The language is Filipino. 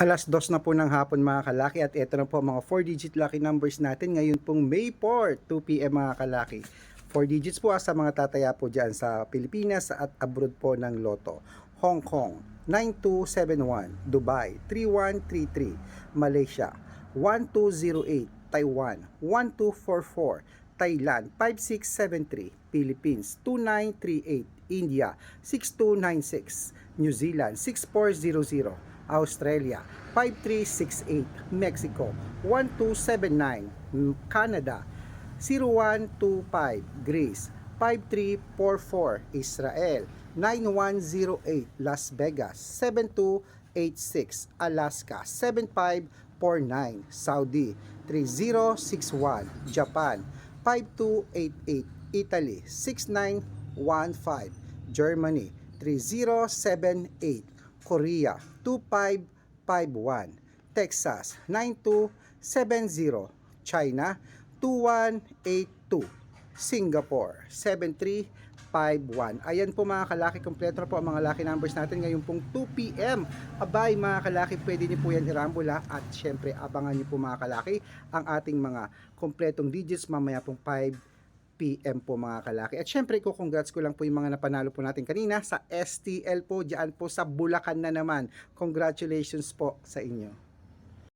Alas dos na po ng hapon mga kalaki. At ito na po mga 4-digit lucky numbers natin ngayon pong May 4, 2pm mga kalaki. 4 digits po ah, sa mga tataya po dyan sa Pilipinas at abroad po ng Loto. Hong Kong 9271, Dubai 3133, Malaysia 1208, Taiwan 1244, Thailand 5673, Philippines 2938, India 6296, New Zealand 6400, Australia. 5368, Mexico. 1279, Canada. 0125, Greece. 5344, Israel. 9108, Las Vegas. 7286, Alaska. 7549, Saudi. 3061, Japan. 5288, Italy. 6915, Germany. 3078, Korea 2551, Texas 9270, China 2182, Singapore 7351. Ayan po mga kalaki, kompleto po ang mga lucky numbers natin ngayon pong 2pm. Abay mga kalaki, pwede niyo po yan irambula at syempre abangan niyo po mga kalaki ang ating mga kompletong digits mamaya pong 5 PM po mga kalaki. At syempre ko congrats ko lang po yung mga napanalo po natin kanina sa STL po, diyan po sa Bulacan na naman. Congratulations po sa inyo.